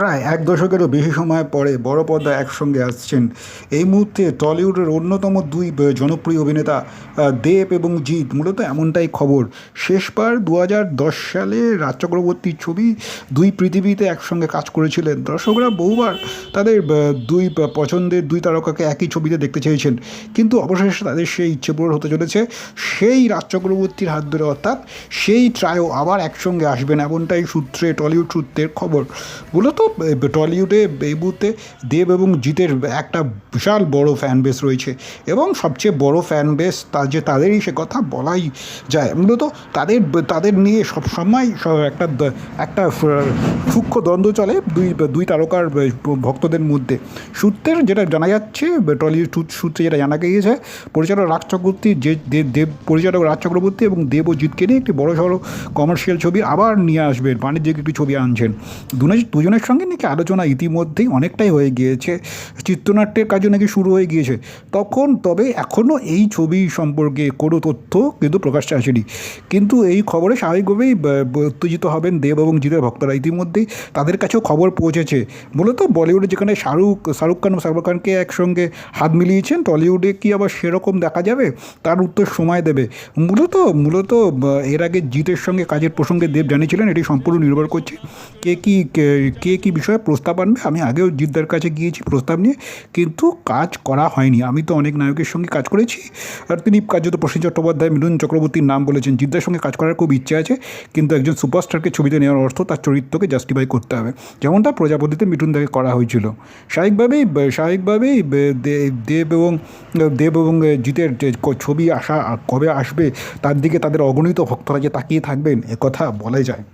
প্রায় এক দশকেরও বেশি সময় পরে বড় পর্দায় একসঙ্গে আসছেন। এই মুহূর্তে টলিউডের অন্যতম দুই জনপ্রিয় অভিনেতা দেব এবং জিৎ, মূলত এমনটাই খবর। শেষবার দু দশ সালে রাজ চক্রবর্তীর ছবি দুই পৃথিবীতে একসঙ্গে কাজ করেছিলেন। দর্শকরা বহুবার তাদের দুই পছন্দের দুই তারকাকে একই ছবিতে দেখতে চেয়েছেন। কিন্তু অবশেষে তাদের সেই ইচ্ছে পূরণ হতে চলেছে। সেই রাজ চক্রবর্তীর হাত ধরে অর্থাৎ সেই ট্রায়ও আবার একসঙ্গে আসবেন, এমনটাই সূত্রে, টলিউড সূত্রের খবর। মূলত টলিউডে এই মুহূর্তে দেব এবং জিতের একটা বিশাল বড় ফ্যান বেস রয়েছে। এবং সবচেয়ে বড় ফ্যান বেস তা যে তাদেরই সে কথা বলাই যায়। মূলত তাদের তাদের নিয়ে সবসময় একটা একটা সূক্ষ্ম দ্বন্দ্ব চলে দুই দুই তারকার ভক্তদের মধ্যে। সূত্রের যেটা জানা যাচ্ছে, টলিউড সূত্রে যেটা জানা গিয়েছে, পরিচালক রাজ চক্রবর্তী, যে দেব, পরিচালক রাজ চক্রবর্তী এবং দেব ও জিৎকে নিয়ে একটি বড় সড়ো কমার্শিয়াল ছবি আবার নিয়ে আসবেন, বাণিজ্যিক একটি ছবি আনছেন। দুজনের দুজনের সঙ্গে নাকি আলোচনা ইতিমধ্যেই অনেকটাই হয়ে গিয়েছে। চিত্রনাট্যের কাজও নাকি শুরু হয়ে গিয়েছে। তখন তবে এখনও এই ছবি সম্পর্কে কোনো তথ্য কিন্তু প্রকাশ্যে আসেনি। কিন্তু এই খবরে স্বাভাবিকভাবেই উত্তেজিত হবেন দেব এবং জিতের ভক্তরা। ইতিমধ্যেই তাদের কাছেও খবর পৌঁছেছে। মূলত বলিউডে যেখানে শাহরুখ শাহরুখ খান শাহরুখ খানকে একসঙ্গে হাত মিলিয়েছেন, টলিউডে কি আবার সেরকম দেখা যাবে? তার উত্তর সময় দেবে। মূলত মূলত এর আগে জিতের সঙ্গে কাজের প্রসঙ্গে দেব জানিয়েছিলেন। এটি সম্পূর্ণ নির্ভর করছে কে, কি, কে- কে কি বিষয়ে প্রস্তাব আনবে। আমি আগেও জিদ্দার কাছে গিয়েছি প্রস্তাব নিয়ে, কিন্তু কাজ করা হয়নি। আমি তো অনেক নায়কের সঙ্গে কাজ করেছি। আর তিনি কার্যত প্রসেন চট্টোপাধ্যায়, মিলন চক্রবর্তীর নাম বলেছেন। জিদ্দার সঙ্গে কাজ করার খুব ইচ্ছে আছে, কিন্তু একজন সুপারস্টারকে ছবিতে নেওয়ার অর্থ তার চরিত্রকে জাস্টিফাই করতে হবে। যেমনটা প্রজাপতিতে মিঠুন দাকে করা হয়েছিল। স্বাভাবিকভাবেই স্বাভাবিকভাবেই দেব এবং দেব এবং জিতের ছবি আসা, কবে আসবে, তার দিকে তাদের অগণিত ভক্তরা যে তাকিয়ে থাকবেন একথা বলা যায়।